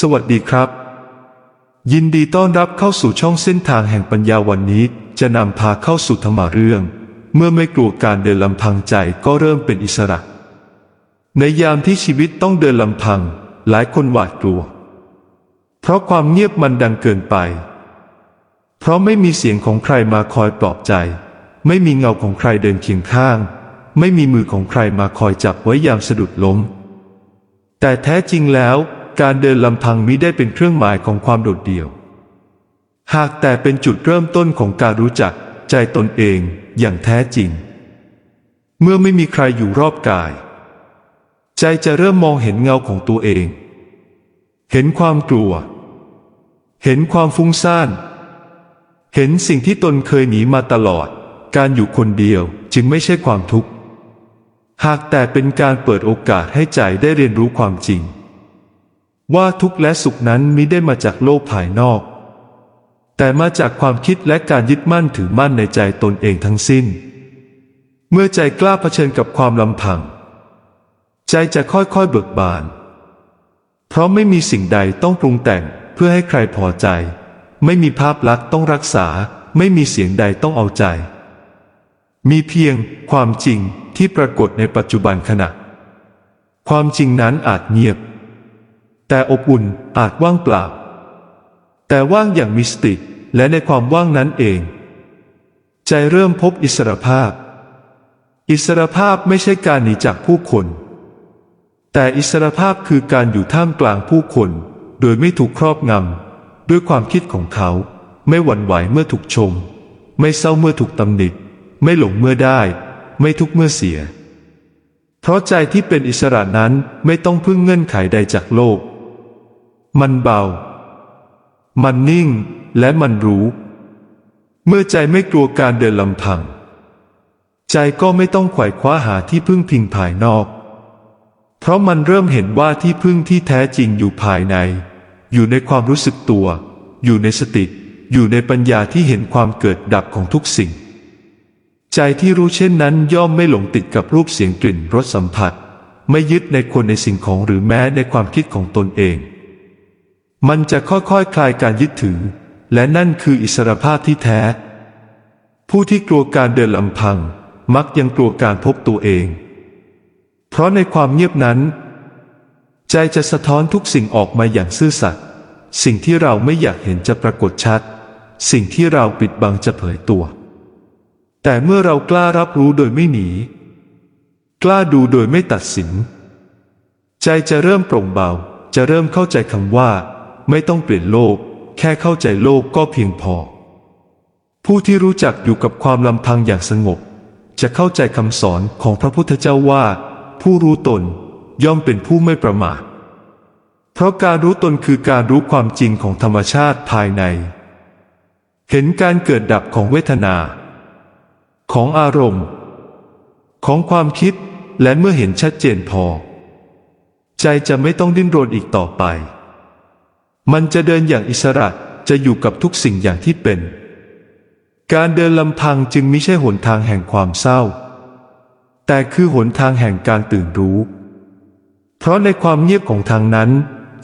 สวัสดีครับ ยินดีต้อนรับเข้าสู่ช่องเส้นทางแห่งปัญญาวันนี้ จะนำพาเข้าสู่ธรรมะเรื่อง เมื่อไม่กลัวการเดินลำพังใจก็เริ่มเป็นอิสระ ในยามที่ชีวิตต้องเดินลำพัง หลายคนหวาดกลัว เพราะความเงียบมันดังเกินไป เพราะไม่มีเสียงของใครมาคอยปลอบใจ ไม่มีเงาของใครเดินเคียงข้าง ไม่มีมือของใครมาคอยจับไว้ยามสะดุดล้ม แต่แท้จริงแล้ว การเดินลำพังมิได้เป็นเครื่องหมายของความโดดเดี่ยว หากแต่เป็นจุดเริ่มต้นของการรู้จักใจตนเองอย่างแท้จริง เมื่อไม่มีใครอยู่รอบกาย ใจจะเริ่มมองเห็นเงาของตัวเอง เห็นความกลัว เห็นความฟุ้งซ่าน เห็นสิ่งที่ตนเคยหนีมาตลอด การอยู่คนเดียวจึงไม่ใช่ความทุกข์ หากแต่เป็นการเปิดโอกาสให้ใจได้เรียนรู้ความจริง ว่าทุกข์และสุขนั้นมิได้มาจากโลกภายนอก แต่มาจากความคิดและการยึดมั่นถือมั่นในใจตนเองทั้งสิ้น เมื่อใจกล้าเผชิญกับความลำพัง ใจจะค่อยๆเบิกบาน เพราะไม่มีสิ่งใดต้องปรุงแต่งเพื่อให้ใครพอใจ ไม่มีภาพลักษณ์ต้องรักษา ไม่มีเสียงใดต้องเอาใจ มีเพียงความจริงที่ปรากฏในปัจจุบันขณะ ความจริงนั้นอาจเงียบ แต่อบอุ่นอาจว่างเปล่า แต่ว่างอย่างมีสติและในความว่างนั้นเอง ใจเริ่มพบอิสรภาพ อิสรภาพไม่ใช่การหนีจากผู้คน แต่อิสรภาพคือการอยู่ท่ามกลางผู้คน โดยไม่ถูกครอบงำด้วยความคิดของเขา ไม่หวั่นไหวเมื่อถูกชม ไม่เศร้าเมื่อถูกตำหนิไม่หลงเมื่อได้ ไม่ทุกข์เมื่อเสีย เพราะใจที่เป็นอิสระนั้นไม่ต้องพึ่งเงื่อนไขใดจากโลก มันเบา มันนิ่งและมันรู้ เมื่อใจไม่กลัวการเดินลำพัง ใจก็ไม่ต้องไขว่คว้าหาที่พึ่งพิงภายนอก เพราะมันเริ่มเห็นว่าที่พึ่งที่แท้จริงอยู่ภายใน อยู่ในความรู้สึกตัว อยู่ในสติ อยู่ในปัญญาที่เห็นความเกิดดับของทุกสิ่ง ใจที่รู้เช่นนั้นย่อมไม่หลงติดกับรูปเสียงกลิ่นรสสัมผัส ไม่ยึดในคนในสิ่งของหรือแม้ในความคิดของตนเอง มันจะค่อยๆคคลายการยึดถือ และนั่นคืออิสรภาพที่แท้ ผู้ที่กลัวการเดินลำพัง มักยังกลัวการพบตัวเอง เพราะในความเงียบนั้น ใจจะสะท้อนทุกสิ่งออกมาอย่างซื่อสัตย์สิ่งที่เราไม่อยากเห็นจะปรากฏชัด สิ่งที่เราปิดบังจะเผยตัว แต่เมื่อเรากล้ารับรู้โดยไม่หนี กล้าดูโดยไม่ตัดสิน ใจจะเริ่มโปร่งเบา จะเริ่มเข้าใจคำว่า ไม่ต้องเปลี่ยนโลก แค่เข้าใจโลกก็เพียงพอ ผู้ที่รู้จักอยู่กับความลำพังอย่างสงบ จะเข้าใจคำสอนของพระพุทธเจ้าว่า ผู้รู้ตนย่อมเป็นผู้ไม่ประมาท เพราะการรู้ตนคือการรู้ความจริงของธรรมชาติภายใน เห็นการเกิดดับของเวทนา ของอารมณ์ ของความคิดและเมื่อเห็นชัดเจนพอ ใจจะไม่ต้องดิ้นรนอีกต่อไป มันจะเดินอย่างอิสระจะอยู่กับทุกสิ่งอย่างที่เป็น การเดินลำพังจึงไม่ใช่หนทางแห่งความเศร้า แต่คือหนทางแห่งการตื่นรู้ เพราะในความเงียบของทางนั้น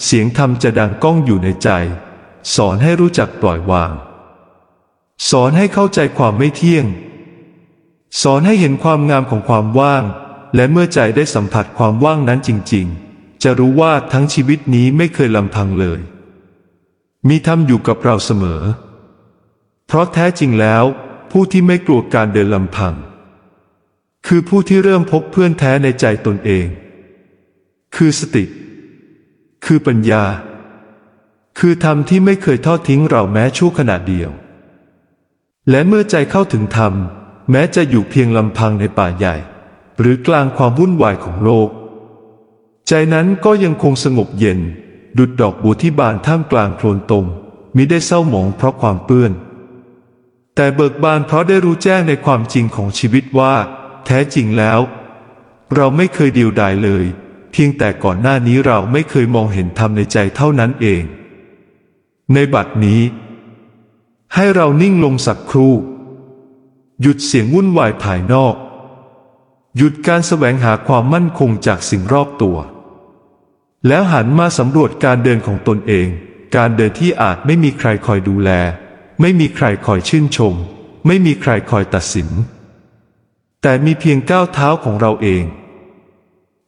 เสียงธรรมจะดังก้องอยู่ในใจ สอนให้รู้จักปล่อยวาง สอนให้เข้าใจความไม่เที่ยง สอนให้เห็นความงามของความว่าง และเมื่อใจได้สัมผัสความว่างนั้นจริง ๆ จะรู้ว่าทั้งชีวิตนี้ไม่เคยลำพังเลย มีธรรมอยู่กับเราเสมอ เพราะแท้จริงแล้ว ผู้ที่ไม่กลัวการเดินลำพัง คือผู้ที่เริ่มพบเพื่อนแท้ในใจตนเอง คือสติ คือปัญญา คือธรรมที่ไม่เคยทอดทิ้งเราแม้ชั่วขณะเดียว และเมื่อใจเข้าถึงธรรม แม้จะอยู่เพียงลำพังในป่าใหญ่ หรือกลางความวุ่นวายของโลก ใจนั้นก็ยังคงสงบเย็น ดุดดอกบัวที่บานท่ามกลางโคลนตมมิได้เศร้าหมองเพราะความเปื้อน แต่เบิกบานเพราะได้รู้แจ้งในความจริงของชีวิตว่า แท้จริงแล้ว เราไม่เคยเดียวดายเลย เพียงแต่ก่อนหน้านี้เราไม่เคยมองเห็นธรรมในใจเท่านั้นเอง ในบัดนี้ ให้เรานิ่งลงสักครู่ หยุดเสียงวุ่นวายภายนอก หยุดการแสวงหาความมั่นคงจากสิ่งรอบตัว แล้วหันมาสำรวจการเดินของตนเอง การเดินที่อาจไม่มีใครคอยดูแล ไม่มีใครคอยชื่นชม ไม่มีใครคอยตัดสิน แต่มีเพียงก้าวเท้าของเราเอง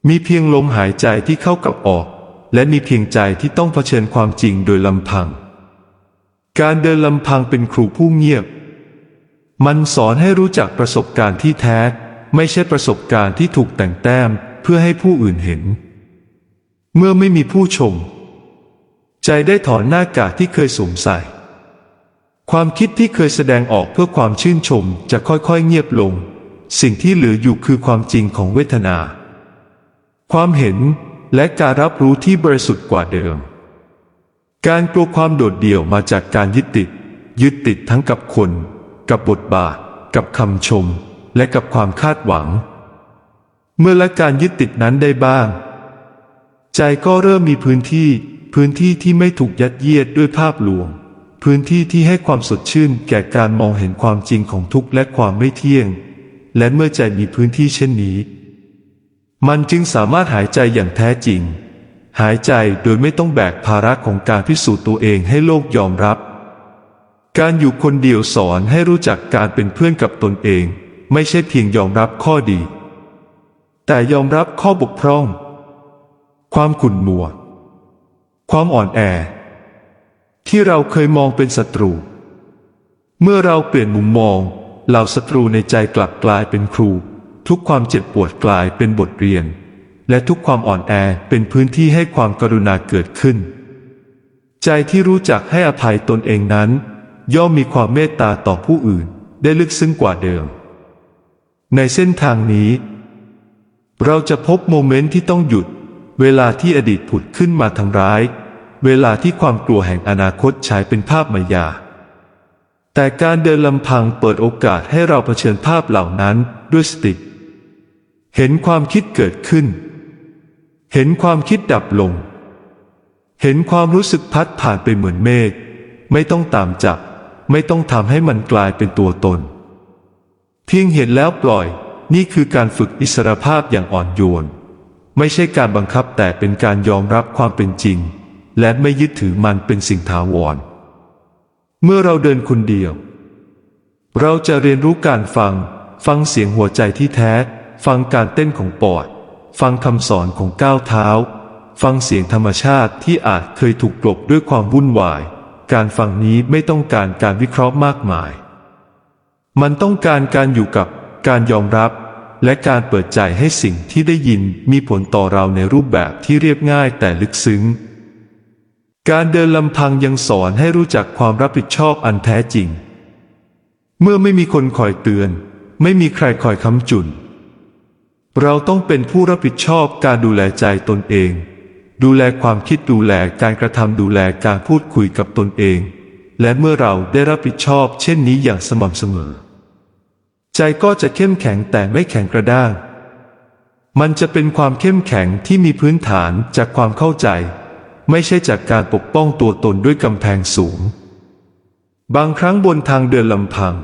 มีเพียงลมหายใจที่เข้ากับออก และมีเพียงใจที่ต้องเผชิญความจริงโดยลำพัง การเดินลำพังเป็นครูผู้เงียบ มันสอนให้รู้จักประสบการณ์ที่แท้ ไม่ใช่ประสบการณ์ที่ถูกแต่งแต้มเพื่อให้ผู้อื่นเห็น เมื่อไม่มีผู้ชม ใจได้ถอนหน้ากากที่เคยสวมใส่ ความคิดที่เคยแสดงออกเพื่อความชื่นชมจะค่อยๆเงียบลง สิ่งที่เหลืออยู่คือความจริงของเวทนา ความเห็นและการรับรู้ที่บริสุทธิ์กว่าเดิม การกลัวความโดดเดี่ยวมาจากการยึดติด ยึดติดทั้งกับคน กับบทบาท กับคำชม และกับความคาดหวัง เมื่อละการยึดติดนั้นได้บ้าง ใจก็เริ่มมีพื้นที่ พื้นที่ที่ไม่ถูกยัดเยียดด้วยภาพลวง พื้นที่ที่ให้ความสดชื่นแก่การมองเห็นความจริงของทุกข์และความไม่เที่ยง และเมื่อใจมีพื้นที่เช่นนี้ มันจึงสามารถหายใจอย่างแท้จริง หายใจโดยไม่ต้องแบกภาระของการพิสูจน์ตัวเองให้โลกยอมรับ การอยู่คนเดียวสอนให้รู้จักการเป็นเพื่อนกับตนเอง ไม่ใช่เพียงยอมรับข้อดี แต่ยอมรับข้อบกพร่อง ความขุ่นมัว ความอ่อนแอ ที่เราเคยมองเป็นศัตรู เมื่อเราเปลี่ยนมุมมองเหล่าศัตรูในใจกลับกลายเป็นครู ทุกความเจ็บปวดกลายเป็นบทเรียน และทุกความอ่อนแอเป็นพื้นที่ให้ความกรุณาเกิดขึ้น ใจที่รู้จักให้อภัยตนเองนั้น ย่อมมีความเมตตาต่อผู้อื่นได้ลึกซึ้งกว่าเดิม ในเส้นทางนี้ เราจะพบโมเมนต์ที่ต้องหยุด เวลาที่อดีตผุดขึ้นมาทำร้าย เวลาที่ความกลัวแห่งอนาคตฉายเป็นภาพมายา แต่การเดินลำพังเปิดโอกาสให้เราเผชิญภาพเหล่านั้นด้วยสติ เห็นความคิดเกิดขึ้น เห็นความคิดดับลง เห็นความรู้สึกพัดผ่านไปเหมือนเมฆ ไม่ต้องตามจับ ไม่ต้องทำให้มันกลายเป็นตัวตน เพียงเห็นแล้วปล่อย นี่คือการฝึกอิสรภาพอย่างอ่อนโยน ไม่ใช่การบังคับแต่เป็นการยอมรับความเป็นจริง และไม่ยึดถือมันเป็นสิ่งถาวร เมื่อเราเดินคนเดียว เราจะเรียนรู้การฟัง ฟังเสียงหัวใจที่แท้ ฟังการเต้นของปอด ฟังคำสอนของก้าวเท้า ฟังเสียงธรรมชาติที่อาจเคยถูกกลบด้วยความวุ่นวาย การฟังนี้ไม่ต้องการการวิเคราะห์มากมาย มันต้องการการอยู่กับการยอมรับ และการเปิดใจให้สิ่งที่ได้ยินมีผลต่อเราในรูปแบบที่เรียบง่ายแต่ลึกซึ้ง การเดินลำพังยังสอนให้รู้จักความรับผิดชอบอันแท้จริง เมื่อไม่มีคนคอยเตือน ไม่มีใครคอยค้ำจุน เราต้องเป็นผู้รับผิดชอบการดูแลใจตนเอง ดูแลความคิดดูแลการกระทำดูแลการพูดคุยกับตนเอง และเมื่อเราได้รับผิดชอบเช่นนี้อย่างสม่ำเสมอ ใจก็จะเข้มแข็งแต่ไม่แข็งกระด้าง มันจะเป็นความเข้มแข็งที่มีพื้นฐานจากความเข้าใจ ไม่ใช่จากการปกป้องตัวตนด้วยกำแพงสูง บางครั้งบนทางเดินลำพัง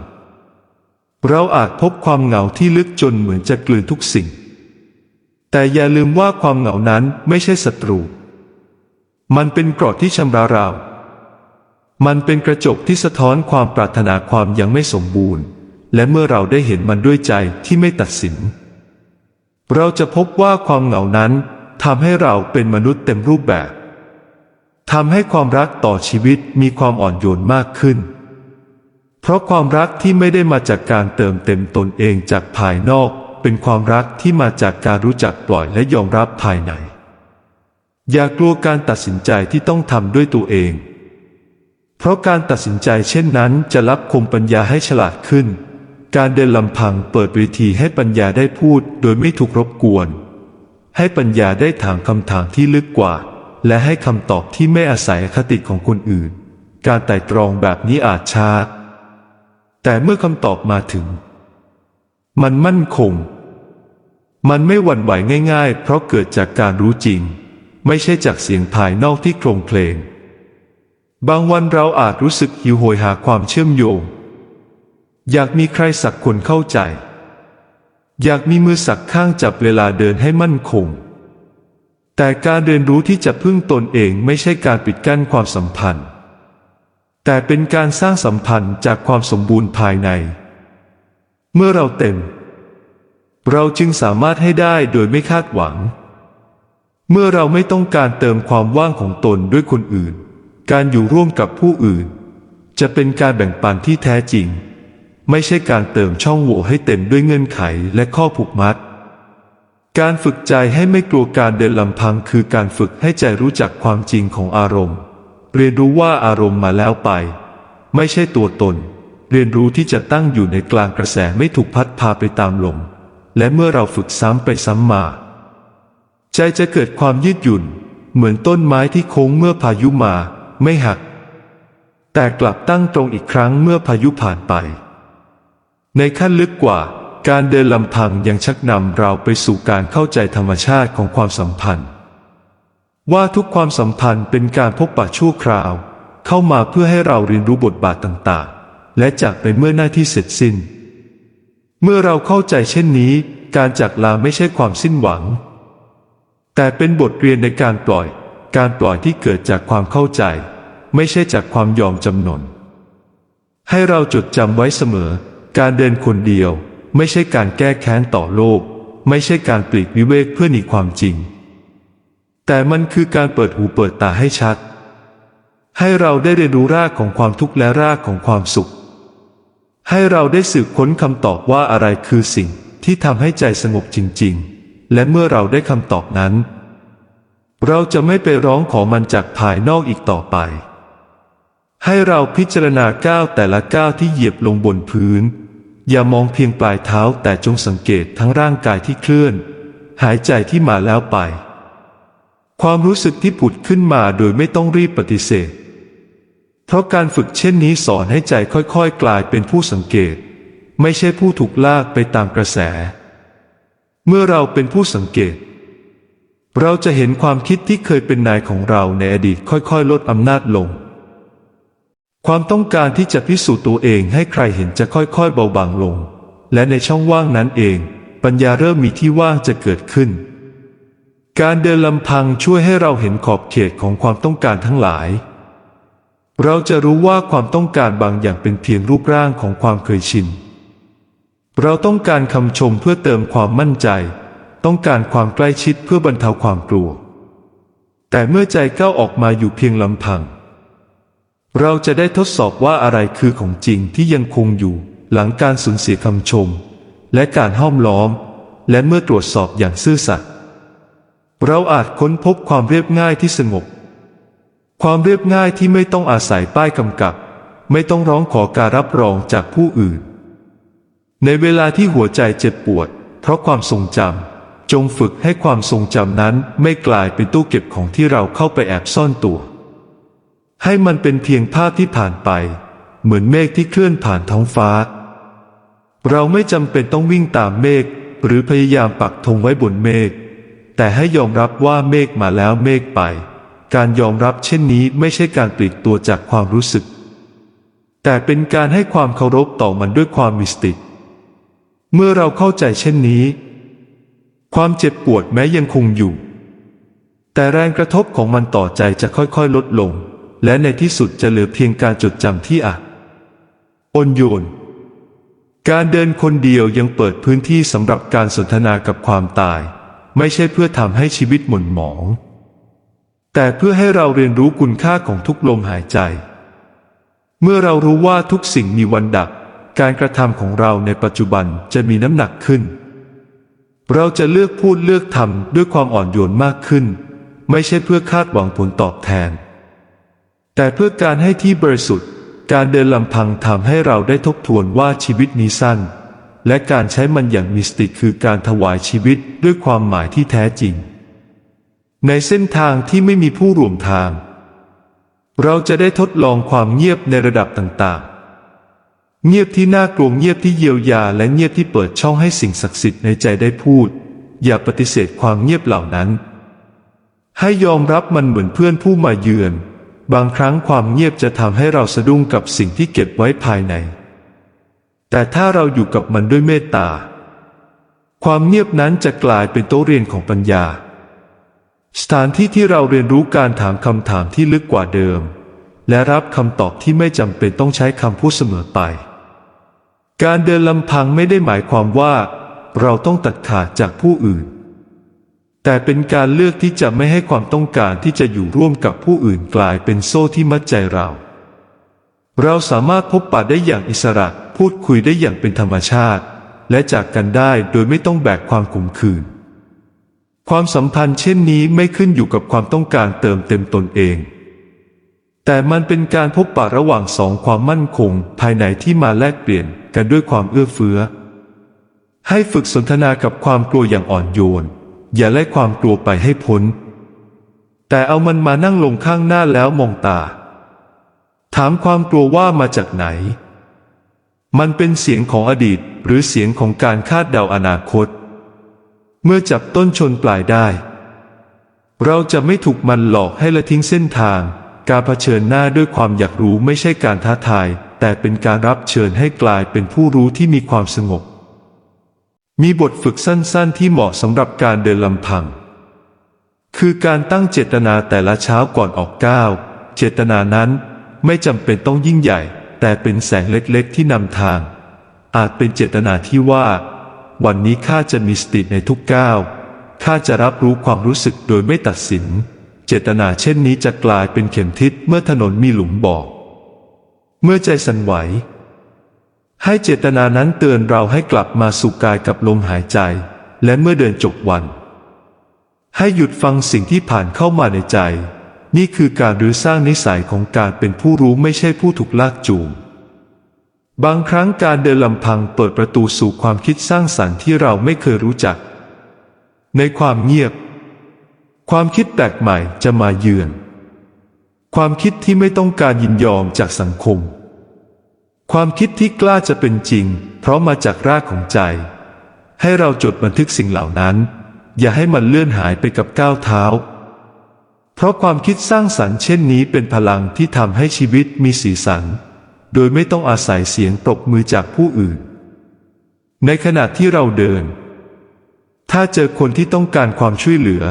เราอาจพบความเหงาที่ลึกจนเหมือนจะกลืนทุกสิ่ง แต่อย่าลืมว่าความเหงานั้นไม่ใช่ศัตรู มันเป็นกรอดที่ชำระเรา มันเป็นกระจกที่สะท้อนความปรารถนาความยังไม่สมบูรณ์ และเมื่อเราได้เห็นมันด้วยใจที่ไม่ตัดสิน เราจะพบว่าความเหงานั้นทำให้เราเป็นมนุษย์เต็มรูปแบบทำให้ความรักต่อชีวิตมีความอ่อนโยนมากขึ้น เพราะความรักที่ไม่ได้มาจากการเติมเต็มตนเองจากภายนอก เป็นความรักที่มาจากการรู้จักปล่อยและยอมรับภายใน อย่ากลัวการตัดสินใจที่ต้องทำด้วยตัวเอง เพราะการตัดสินใจเช่นนั้นจะรับคมปัญญาให้ฉลาดขึ้น การเดินลำพังเปิดเวทีให้ปัญญาได้พูดโดยไม่ถูกรบกวน ให้ปัญญาได้ถามคำถามที่ลึกกว่า และให้คำตอบที่ไม่อาศัยคติของคนอื่น การไต่ตรองแบบนี้อาจช้า แต่เมื่อคำตอบมาถึง มันมั่นคง มันไม่หวั่นไหวง่าย ๆ เพราะเกิดจากการรู้จริง ไม่ใช่จากเสียงภายนอกที่โครงเพลง บางวันเราอาจรู้สึกหิวโหยหาความเชื่อมโยง อยากมีใครสักคนเข้าใจ อยากมีมือสักข้างจับเวลาเดินให้มั่นคง แต่การเรียนรู้ที่จะพึ่งตนเองไม่ใช่การปิดกั้นความสัมพันธ์ แต่เป็นการสร้างสัมพันธ์จากความสมบูรณ์ภายใน เมื่อเราเต็ม เราจึงสามารถให้ได้โดยไม่คาดหวัง เมื่อเราไม่ต้องการเติมความว่างของตนด้วยคนอื่น การอยู่ร่วมกับผู้อื่น จะเป็นการแบ่งปันที่แท้จริง ไม่ใช่การเติมช่องโหว่ให้เต็มด้วยเงื่อนไขและข้อผูกมัด การฝึกใจให้ไม่กลัวการเดินลำพังคือการฝึกให้ใจรู้จักความจริงของอารมณ์ เรียนรู้ว่าอารมณ์มาแล้วไป ไม่ใช่ตัวตน เรียนรู้ที่จะตั้งอยู่ในกลางกระแสไม่ถูกพัดพาไปตามลม และเมื่อเราฝึกซ้ำไปซ้ำมา ใจจะเกิดความยืดหยุ่น เหมือนต้นไม้ที่โค้งเมื่อพายุมา ไม่หัก แต่กลับตั้งตรงอีกครั้งเมื่อพายุผ่านไป ในขั้นลึกกว่า การเดินลำพังยังชักนำเราไปสู่การเข้าใจธรรมชาติของความสัมพันธ์ ว่าทุกความสัมพันธ์เป็นการพบปะชั่วคราว เข้ามาเพื่อให้เราเรียนรู้บทบาทต่างๆ และจากไปเมื่อหน้าที่เสร็จสิ้น เมื่อเราเข้าใจเช่นนี้ การจากลาไม่ใช่ความสิ้นหวัง แต่เป็นบทเรียนในการปล่อย การปล่อยที่เกิดจากความเข้าใจ ไม่ใช่จากความยอมจำนนให้เราจดจำไว้เสมอ การเดินคนเดียว ไม่ใช่การแก้แค้นต่อโลก ไม่ใช่การปลีกวิเวกเพื่อหนีความจริง แต่มันคือการเปิดหูเปิดตาให้ชัด ให้เราได้เรียนรู้รากของความทุกข์และรากของความสุข ให้เราได้สืบค้นคำตอบว่าอะไรคือสิ่งที่ทำให้ใจสงบจริง ๆ และเมื่อเราได้คำตอบนั้น เราจะไม่ไปร้องขอมันจากภายนอกอีกต่อไปให้เราพิจารณาก้าวแต่ละก้าวที่เหยียบลงบนพื้น อย่ามองเพียงปลายเท้าแต่จงสังเกตทั้งร่างกายที่เคลื่อน หายใจที่มาแล้วไป ความรู้สึกที่ผุดขึ้นมาโดยไม่ต้องรีบปฏิเสธ เพราะการฝึกเช่นนี้สอนให้ใจค่อยๆ กลายเป็นผู้สังเกต ไม่ใช่ผู้ถูกลากไปตามกระแส เมื่อเราเป็นผู้สังเกต เราจะเห็นความคิดที่เคยเป็นนายของเราในอดีตค่อยๆ ลดอำนาจลง ความต้องการที่จะพิสูจน์ตัวเองให้ใครเห็นจะค่อยๆเบาบางลง และในช่องว่างนั้นเอง ปัญญาเริ่มมีที่ว่างจะเกิดขึ้น การเดินลำพังช่วยให้เราเห็นขอบเขตของความต้องการทั้งหลาย เราจะรู้ว่าความต้องการบางอย่างเป็นเพียงรูปร่างของความเคยชิน เราต้องการคำชมเพื่อเติมความมั่นใจ ต้องการความใกล้ชิดเพื่อบรรเทาความกลัว แต่เมื่อใจก้าวออกมาอยู่เพียงลำพัง เราจะได้ทดสอบว่าอะไรคือของจริงที่ยังคงอยู่ หลังการสูญเสียคำชม และการห้อมล้อม และเมื่อตรวจสอบอย่างซื่อสัตย์เราอาจค้นพบความเรียบง่ายที่สงบ ความเรียบง่ายที่ไม่ต้องอาศัยป้ายกำกับ ไม่ต้องร้องขอการรับรองจากผู้อื่น ในเวลาที่หัวใจเจ็บปวด เพราะความทรงจำจงฝึกให้ความทรงจำนั้นไม่กลายเป็นตู้เก็บของที่เราเข้าไปแอบซ่อนตัว ให้มันเป็นเพียงภาพที่ผ่านไป เหมือนเมฆที่เคลื่อนผ่านท้องฟ้า เราไม่จำเป็นต้องวิ่งตามเมฆหรือพยายามปักธงไว้บนเมฆแต่ให้ยอมรับว่าเมฆมาแล้วเมฆไป การยอมรับเช่นนี้ไม่ใช่การปลีกตัวจากความรู้สึก แต่เป็นการให้ความเคารพต่อมันด้วยความมิสติ เมื่อเราเข้าใจเช่นนี้ ความเจ็บปวดแม้ยังคงอยู่ แต่แรงกระทบของมันต่อใจจะค่อยๆ ลดลง และในที่สุดจะเหลือเพียงการจดจำที่อะอ่อนโยน การเดินคนเดียวยังเปิดพื้นที่สำหรับการสนทนากับความตาย ไม่ใช่เพื่อทำให้ชีวิตหม่นหมอง แต่เพื่อให้เราเรียนรู้คุณค่าของทุกลมหายใจ เมื่อเรารู้ว่าทุกสิ่งมีวันดับการกระทำของเราในปัจจุบันจะมีน้ำหนักขึ้น เราจะเลือกพูดเลือกทำด้วยความอ่อนโยนมากขึ้น ไม่ใช่เพื่อคาดหวังผลตอบแทน แต่เพื่อการให้ที่บริสุทธิ์ การเดินลำพังทำให้เราได้ทบทวนว่าชีวิตนี้สั้น และการใช้มันอย่างมิสติคือการถวายชีวิตด้วยความหมายที่แท้จริง ในเส้นทางที่ไม่มีผู้ร่วมทาง เราจะได้ทดลองความเงียบในระดับต่างๆ เงียบที่น่ากลัวเงียบที่เยียวยาและเงียบที่เปิดช่องให้สิ่งศักดิ์สิทธิ์ในใจได้พูด อย่าปฏิเสธความเงียบเหล่านั้น ให้ยอมรับมันเหมือนเพื่อนผู้มาเยือน บางครั้งความเงียบจะทำให้เราสะดุ้งกับสิ่งที่เก็บไว้ภายใน แต่ถ้าเราอยู่กับมันด้วยเมตตา ความเงียบนั้นจะกลายเป็นโต๊ะเรียนของปัญญา สถานที่ที่เราเรียนรู้การถามคำถามที่ลึกกว่าเดิม และรับคำตอบที่ไม่จำเป็นต้องใช้คำพูดเสมอไป การเดินลำพังไม่ได้หมายความว่า เราต้องตัดขาดจากผู้อื่น แต่เป็นการเลือกที่จะไม่ให้ความต้องการที่จะอยู่ร่วมกับผู้อื่นกลายเป็นโซ่ที่มัดใจเรา เราสามารถพบปะได้อย่างอิสระ พูดคุยได้อย่างเป็นธรรมชาติ และจากกันได้โดยไม่ต้องแบกความขมขื่นความสัมพันธ์เช่นนี้ไม่ขึ้นอยู่กับความต้องการเติมเต็มตนเอง แต่มันเป็นการพบปะระหว่างสองความมั่นคง ภายในที่มาแลกเปลี่ยนกันด้วยความเอื้อเฟื้อ ให้ฝึกสนทนากับความกลัวอย่างอ่อนโยน อย่าไล่ความกลัวไปให้พ้น แต่เอามันมานั่งลงข้างหน้าแล้วมองตา ถามความกลัวว่ามาจากไหน มันเป็นเสียงของอดีตหรือเสียงของการคาดเดาอนาคต เมื่อจับต้นชนปลายได้ เราจะไม่ถูกมันหลอกให้ละทิ้งเส้นทาง การเผชิญหน้าด้วยความอยากรู้ไม่ใช่การท้าทาย แต่เป็นการรับเชิญให้กลายเป็นผู้รู้ที่มีความสงบ มีบทฝึกสั้นๆ ที่เหมาะสำหรับการเดินลำพัง คือการตั้งเจตนาแต่ละเช้าก่อนออกก้าว เจตนานั้นไม่จำเป็นต้องยิ่งใหญ่ แต่เป็นแสงเล็กๆ ที่นำทาง อาจเป็นเจตนาที่ว่า วันนี้ข้าจะมีสติในทุกก้าวข้าจะรับรู้ความรู้สึกโดยไม่ตัดสิน เจตนาเช่นนี้จะกลายเป็นเข็มทิศเมื่อถนนมีหลุมบอก เมื่อใจสั่นไหว ให้เจตนานั้นเตือนเราให้กลับมาสู่กายกับลมหายใจ และเมื่อเดินจบวัน ให้หยุดฟังสิ่งที่ผ่านเข้ามาในใจ นี่คือการรื้อสร้างนิสัยของการเป็นผู้รู้ไม่ใช่ผู้ถูกลากจูง บางครั้งการเดินลำพังเปิดประตูสู่ความคิดสร้างสรรค์ที่เราไม่เคยรู้จัก ในความเงียบ ความคิดแปลกใหม่จะมาเยือน ความคิดที่ไม่ต้องการยินยอมจากสังคม ความคิดที่กล้าจะเป็นจริง เพราะมาจากรากของใจ ให้เราจดบันทึกสิ่งเหล่านั้น อย่าให้มันเลื่อนหายไปกับก้าวเท้า เพราะความคิดสร้างสรรค์เช่นนี้เป็นพลังที่ทำให้ชีวิตมีสีสัน โดยไม่ต้องอาศัยเสียงตบมือจากผู้อื่น ในขณะที่เราเดิน ถ้าเจอคนที่ต้องการความช่วยเหลือ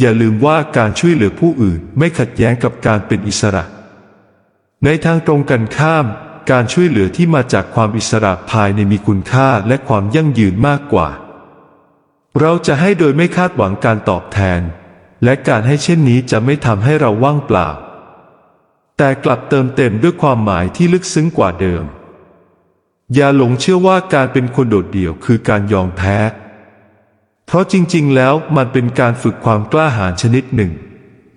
อย่าลืมว่าการช่วยเหลือผู้อื่นไม่ขัดแย้งกับการเป็นอิสระ ในทางตรงกันข้าม การช่วยเหลือที่มาจากความอิสระภายในมีคุณค่าและความยั่งยืนมากกว่า เราจะให้โดยไม่คาดหวังการตอบแทน และการให้เช่นนี้จะไม่ทำให้เราว่างเปล่า แต่กลับเติมเต็มด้วยความหมายที่ลึกซึ้งกว่าเดิม อย่าหลงเชื่อว่าการเป็นคนโดดเดี่ยวคือการยอมแพ้ เพราะจริงๆ แล้วมันเป็นการฝึกความกล้าหาญชนิดหนึ่ง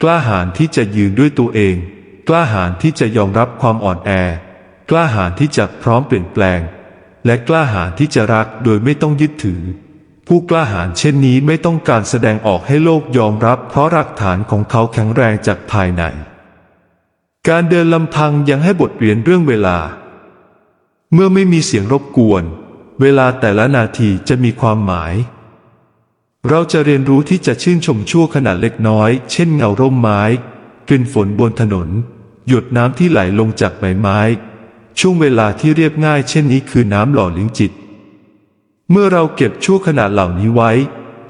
กล้าหาญที่จะยืนด้วยตัวเอง กล้าหาญที่จะยอมรับความอ่อนแอ กล้าหาญที่จะพร้อมเปลี่ยนแปลง และกล้าหาญที่จะรักโดยไม่ต้องยึดถือ ผู้กล้าหาญเช่นนี้ไม่ต้องการแสดงออกให้โลกยอมรับ เพราะหลักฐานของเขาแข็งแรงจากภายใน การเดินลำพังยังให้บทเรียนเรื่องเวลา เมื่อไม่มีเสียงรบกวน เวลาแต่ละนาทีจะมีความหมายเราจะเรียนรู้ที่จะชื่นชมชั่วขนาดเล็กน้อย เช่นเงาร่มไม้ กลิ่นฝนบนถนน หยดน้ำที่ไหลลงจากใบไม้ ช่วงเวลาที่เรียบง่ายเช่นนี้คือน้ำหล่อเลี้ยงจิต เมื่อเราเก็บชั่วขณะเหล่านี้ไว้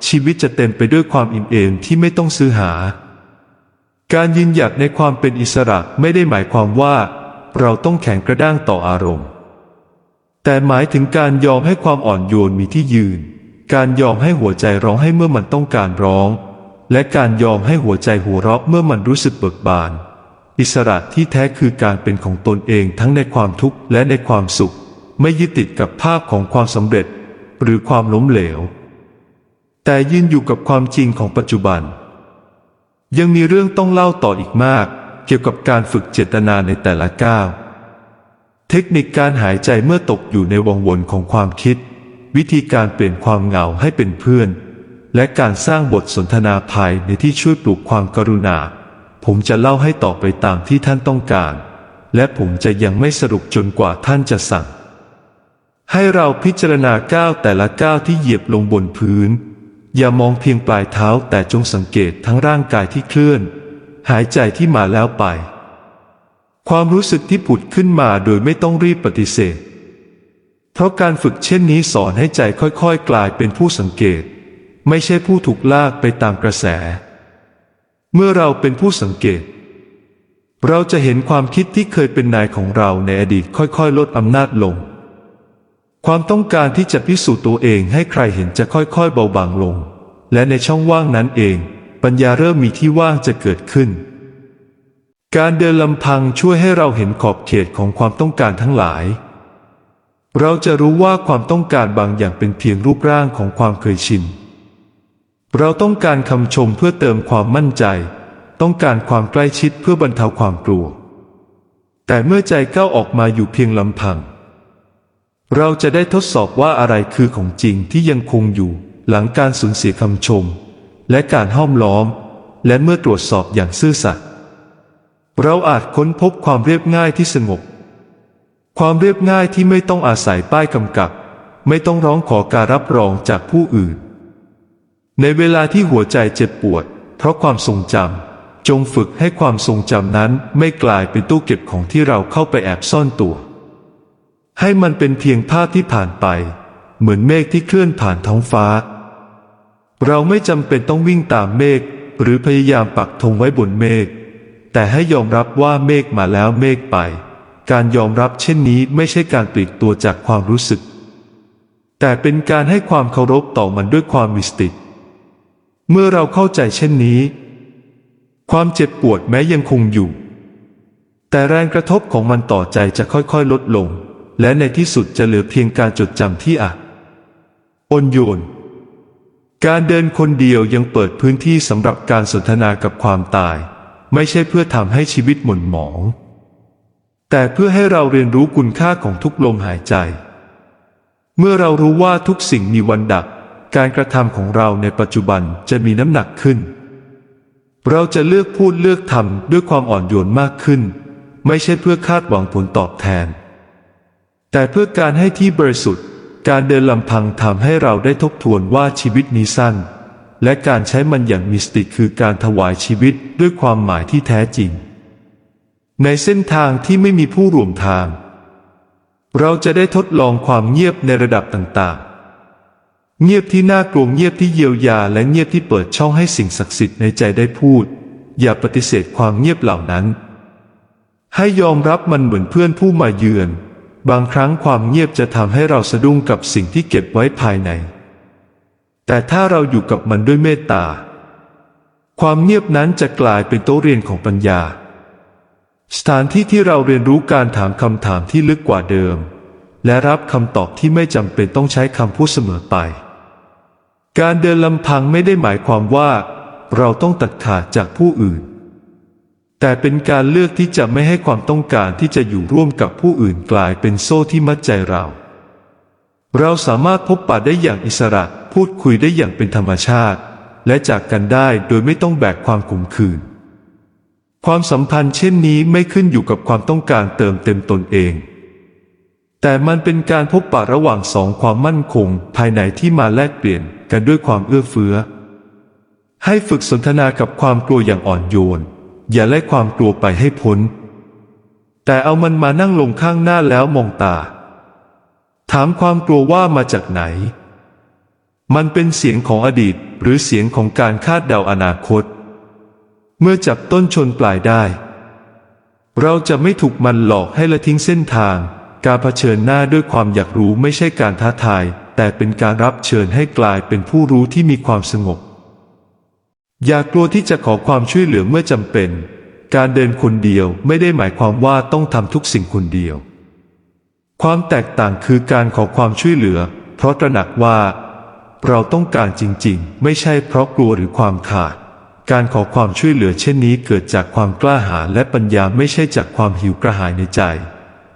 ชีวิตจะเต็มไปด้วยความอิ่มเอมที่ไม่ต้องซื้อหา การยืนหยัดในความเป็นอิสระไม่ได้หมายความว่า เราต้องแข็งกระด้างต่ออารมณ์ แต่หมายถึงการยอมให้ความอ่อนโยนมีที่ยืน การยอมให้หัวใจร้องให้เมื่อมันต้องการร้อง และการยอมให้หัวใจหัวเราะเมื่อมันรู้สึกเบิกบาน อิสระที่แท้คือการเป็นของตนเองทั้งในความทุกข์และในความสุข ไม่ยึดติดกับภาพของความสำเร็จ หรือความล้มเหลว แต่ยืนอยู่กับความจริงของปัจจุบัน ยังมีเรื่องต้องเล่าต่ออีกมาก เกี่ยวกับการฝึกเจตนาในแต่ละก้าวเทคนิคการหายใจเมื่อตกอยู่ในวงวนของความคิด วิธีการเปลี่ยนความเหงาให้เป็นเพื่อน และการสร้างบทสนทนาภายในที่ช่วยปลูกความกรุณา ผมจะเล่าให้ต่อไปตามที่ท่านต้องการ และผมจะยังไม่สรุปจนกว่าท่านจะสั่ง ให้เราพิจารณาก้าวแต่ละก้าวที่เหยียบลงบนพื้น อย่ามองเพียงปลายเท้าแต่จงสังเกตทั้งร่างกายที่เคลื่อน หายใจที่มาแล้วไป ความรู้สึกที่ผุดขึ้นมาโดยไม่ต้องรีบปฏิเสธ เพราะการฝึกเช่นนี้สอนให้ใจค่อยๆ กลายเป็นผู้สังเกต ไม่ใช่ผู้ถูกลากไปตามกระแส เมื่อเราเป็นผู้สังเกต เราจะเห็นความคิดที่เคยเป็นนายของเราในอดีตค่อยๆ ลดอำนาจลง ความต้องการที่จะพิสูจน์ตัวเองให้ใครเห็นจะค่อยๆ เบาบางลง และในช่องว่างนั้นเอง ปัญญาเริ่มมีที่ว่างจะเกิดขึ้น การเดินลำพังช่วยให้เราเห็นขอบเขตของความต้องการทั้งหลาย เราจะรู้ว่าความต้องการบางอย่างเป็นเพียงรูปร่างของความเคยชิน เราต้องการคำชมเพื่อเติมความมั่นใจ ต้องการความใกล้ชิดเพื่อบรรเทาความกลัว แต่เมื่อใจก้าวออกมาอยู่เพียงลำพัง เราจะได้ทดสอบว่าอะไรคือของจริงที่ยังคงอยู่ หลังการสูญเสียคำชม และการห้อมล้อม และเมื่อตรวจสอบอย่างซื่อสัตย์เราอาจค้นพบความเรียบง่ายที่สงบ ความเรียบง่ายที่ไม่ต้องอาศัยป้ายกำกับ ไม่ต้องร้องขอการรับรองจากผู้อื่น ในเวลาที่หัวใจเจ็บปวด เพราะความทรงจำจงฝึกให้ความทรงจำนั้นไม่กลายเป็นตู้เก็บของที่เราเข้าไปแอบซ่อนตัว ให้มันเป็นเพียงภาพที่ผ่านไป เหมือนเมฆที่เคลื่อนผ่านท้องฟ้า เราไม่จำเป็นต้องวิ่งตามเมฆหรือพยายามปักธงไว้บนเมฆแต่ให้ยอมรับว่าเมฆมาแล้วเมฆไป การยอมรับเช่นนี้ไม่ใช่การปลีกตัวจากความรู้สึก แต่เป็นการให้ความเคารพต่อมันด้วยความมิสติก เมื่อเราเข้าใจเช่นนี้ ความเจ็บปวดแม้ยังคงอยู่ แต่แรงกระทบของมันต่อใจจะค่อยๆ ลดลง และในที่สุดจะเหลือเพียงการจดจำที่อะอ่อนโยน การเดินคนเดียวยังเปิดพื้นที่สำหรับการสนทนากับความตาย ไม่ใช่เพื่อทำให้ชีวิตหม่นหมอง แต่เพื่อให้เราเรียนรู้คุณค่าของทุกลมหายใจ เมื่อเรารู้ว่าทุกสิ่งมีวันดับ การกระทำของเราในปัจจุบันจะมีน้ำหนักขึ้น เราจะเลือกพูดเลือกทำด้วยความอ่อนโยนมากขึ้น ไม่ใช่เพื่อคาดหวังผลตอบแทน แต่เพื่อการให้ที่บริสุทธิ์ การเดินลำพังทำให้เราได้ทบทวนว่าชีวิตนี้สั้น และการใช้มันอย่างมิสติคือการถวายชีวิตด้วยความหมายที่แท้จริง ในเส้นทางที่ไม่มีผู้ร่วมทาง เราจะได้ทดลองความเงียบในระดับต่างๆ เงียบที่น่ากลัวเงียบที่เยียวยาและเงียบที่เปิดช่องให้สิ่งศักดิ์สิทธิ์ในใจได้พูด อย่าปฏิเสธความเงียบเหล่านั้น ให้ยอมรับมันเหมือนเพื่อนผู้มาเยือน บางครั้งความเงียบจะทำให้เราสะดุ้งกับสิ่งที่เก็บไว้ภายใน แต่ถ้าเราอยู่กับมันด้วยเมตตา ความเงียบนั้นจะกลายเป็นโต๊ะเรียนของปัญญา สถานที่ที่เราเรียนรู้การถามคำถามที่ลึกกว่าเดิม และรับคำตอบที่ไม่จำเป็นต้องใช้คำพูดเสมอไป การเดินลำพังไม่ได้หมายความว่า เราต้องตัดขาดจากผู้อื่น แต่เป็นการเลือกที่จะไม่ให้ความต้องการที่จะอยู่ร่วมกับผู้อื่นกลายเป็นโซ่ที่มัดใจเรา เราสามารถพบปะได้อย่างอิสระ พูดคุยได้อย่างเป็นธรรมชาติ และจากกันได้โดยไม่ต้องแบกความขมขื่นความสัมพันธ์เช่นนี้ไม่ขึ้นอยู่กับความต้องการเติมเต็มตนเอง แต่มันเป็นการพบปะระหว่างสองความมั่นคง ภายในที่มาแลกเปลี่ยน กันด้วยความเอื้อเฟื้อ ให้ฝึกสนทนากับความกลัวอย่างอ่อนโยน อย่าไล่ความกลัวไปให้พ้น แต่เอามันมานั่งลงข้างหน้าแล้วมองตา ถามความกลัวว่ามาจากไหน มันเป็นเสียงของอดีตหรือเสียงของการคาดเดาอนาคต เมื่อจับต้นชนปลายได้ เราจะไม่ถูกมันหลอกให้ละทิ้งเส้นทาง การเผชิญหน้าด้วยความอยากรู้ไม่ใช่การท้าทาย แต่เป็นการรับเชิญให้กลายเป็นผู้รู้ที่มีความสงบ อย่ากลัวที่จะขอความช่วยเหลือเมื่อจำเป็น การเดินคนเดียวไม่ได้หมายความว่าต้องทำทุกสิ่งคนเดียว ความแตกต่างคือการขอความช่วยเหลือ เพราะตระหนักว่า เราต้องการจริงๆ ไม่ใช่เพราะกลัวหรือความขาด การขอความช่วยเหลือเช่นนี้เกิดจากความกล้าหาญและปัญญาไม่ใช่จากความหิวกระหายในใจ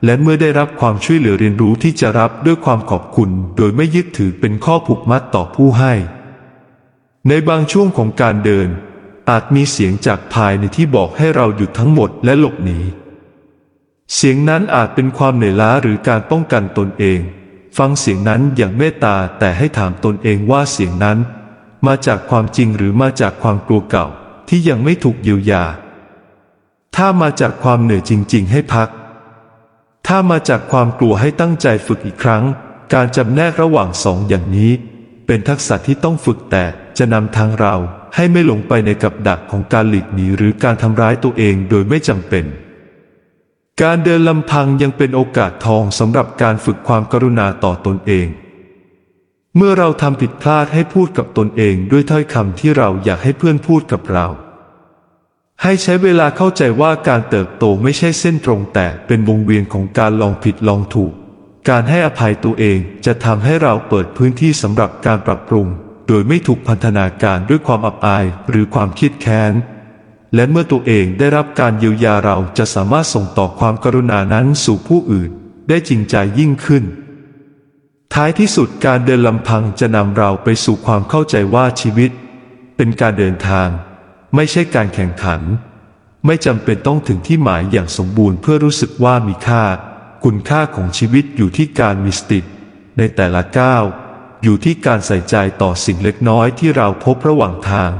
และเมื่อได้รับความช่วยเหลือเรียนรู้ที่จะรับด้วยความขอบคุณ โดยไม่ยึดถือเป็นข้อผูกมัดต่อผู้ให้ ในบางช่วงของการเดิน อาจมีเสียงจากภายในที่บอกให้เราหยุดทั้งหมดและหลบหนีเสียงนั้นอาจเป็นความเหนื่อยล้าหรือการป้องกันตนเอง ฟังเสียงนั้นอย่างเมตตาแต่ให้ถามตนเองว่าเสียงนั้น มาจากความจริงหรือมาจากความกลัวเก่าที่ยังไม่ถูกเยียวยา ถ้ามาจากความเหนื่อยจริง ๆ ให้พัก ถ้ามาจากความกลัวให้ตั้งใจฝึกอีกครั้ง การจำแนกระหว่างสองอย่างนี้ เป็นทักษะที่ต้องฝึกแต่จะนำทางเราให้ไม่หลงไปในกับดักของการหลีกหนีหรือการทำร้ายตัวเองโดยไม่จำเป็น การเดินลำพังยังเป็นโอกาสทองสำหรับการฝึกความกรุณาต่อตนเอง เมื่อเราทำผิดพลาดให้พูดกับตนเองด้วยถ้อยคำที่เราอยากให้เพื่อนพูดกับเรา ให้ใช้เวลาเข้าใจว่าการเติบโตไม่ใช่เส้นตรงแต่เป็นวงเวียนของการลองผิดลองถูก การให้อภัยตัวเองจะทำให้เราเปิดพื้นที่สำหรับการปรับปรุง โดยไม่ถูกพันธนาการด้วยความอับอายหรือความคิดแค้น และเมื่อตัวเองได้รับการเยียวยาเราจะสามารถส่งต่อความกรุณานั้นสู่ผู้อื่น ได้จริงใจยิ่งขึ้น ท้ายที่สุดการเดินลำพังจะนำเราไปสู่ความเข้าใจว่าชีวิต เป็นการเดินทาง ไม่ใช่การแข่งขัน ไม่จำเป็นต้องถึงที่หมายอย่างสมบูรณ์เพื่อรู้สึกว่ามีค่า คุณค่าของชีวิตอยู่ที่การมีสติในแต่ละก้าวอยู่ที่การใส่ใจต่อสิ่งเล็กน้อยที่เราพบระหว่างทาง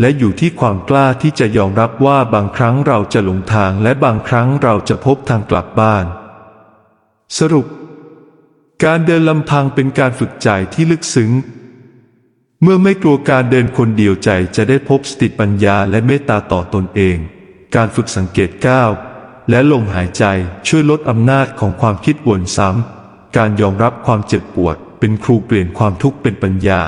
และอยู่ที่ความกล้าที่จะยอมรับว่าบางครั้งเราจะหลงทางและบางครั้งเราจะพบทางกลับบ้าน สรุป การเดินลำพังเป็นการฝึกใจที่ลึกซึ้ง เมื่อไม่กลัวการเดินคนเดียวใจจะได้พบสติปัญญาและเมตตาต่อตนเอง การฝึกสังเกตก้าวและลมหายใจช่วยลดอำนาจของความคิดวนซ้ำ การยอมรับความเจ็บปวด เป็นครูเปลี่ยนความทุกข์เป็นปัญญา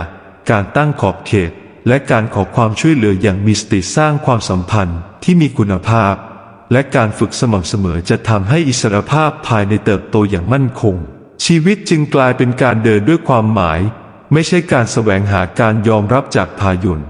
การตั้งขอบเขต และการขอความช่วยเหลืออย่างมีสติสร้างความสัมพันธ์ที่มีคุณภาพ และการฝึกสม่ำเสมอจะทำให้อิสรภาพภายในเติบโตอย่างมั่นคง ชีวิตจึงกลายเป็นการเดินด้วยความหมาย ไม่ใช่การแสวงหาการยอมรับจากพายุน